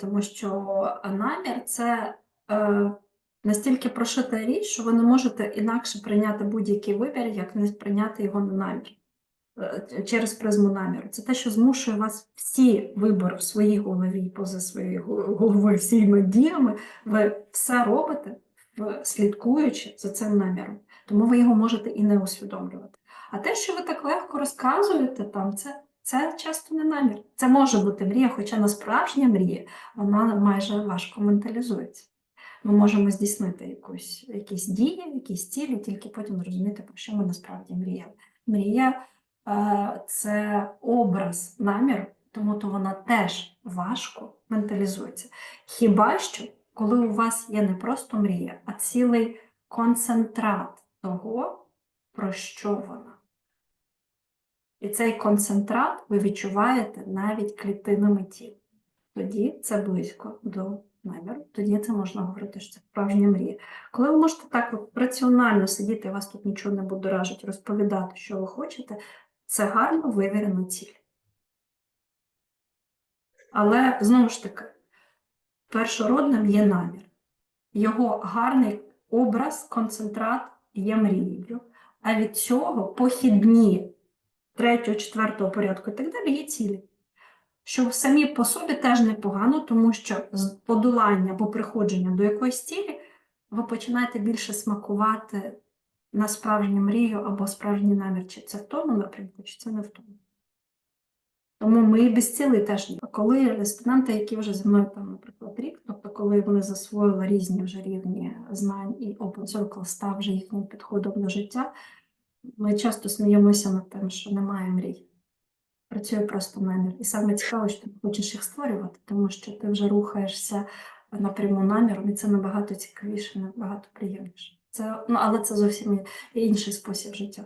Тому що намір це е, настільки прошита річ, що ви не можете інакше прийняти будь-який вибір, як не прийняти його на намір е, через призму наміру. Це те, що змушує вас всі вибори в своїй голові поза своєю головою, всіми діями, ви все робите, слідкуючи за цим наміром. Тому ви його можете і не усвідомлювати. А те, що ви так легко розказуєте там, це, це часто не намір. Це може бути мрія, хоча на справжня мрія вона майже важко менталізується. Ми можемо здійснити якусь, якісь дії, якісь цілі, тільки потім розуміти, про що ми насправді мріяли. Мрія е, це образ наміру, тому то вона теж важко менталізується. Хіба що, коли у вас є не просто мрія, а цілий концентрат того, про що вона. І цей концентрат ви відчуваєте навіть клітинами тіла. Тоді це близько до наміру, тоді це можна говорити, що це справжня мрія. Коли ви можете так раціонально сидіти, і вас тут нічого не будоражить, розповідати, що ви хочете, це гарно вивірена ціль. Але знову ж таки, першородним є намір. Його гарний образ, концентрат є мрією. А від цього похідні третього, четвертого порядку і так далі є цілі. Що самі по собі теж непогано, тому що з подолання або приходження до якоїсь цілі ви починаєте більше смакувати на справжню мрію або справжній намір, чи це в тому напрямку, чи це не в тому. Тому ми і без цілей теж ні. Коли студенти, які вже зі мною там, наприклад, рік, тобто коли вони засвоїли різні вже рівні знань і Open Circle став вже їхнім підходом до життя, ми часто сміємося над тим, що немає мрій. Працює просто намір. І саме цікаво, що ти хочеш їх створювати, тому що ти вже рухаєшся напряму наміром, і це набагато цікавіше, набагато приємніше. Це, ну, але це зовсім інший спосіб життя.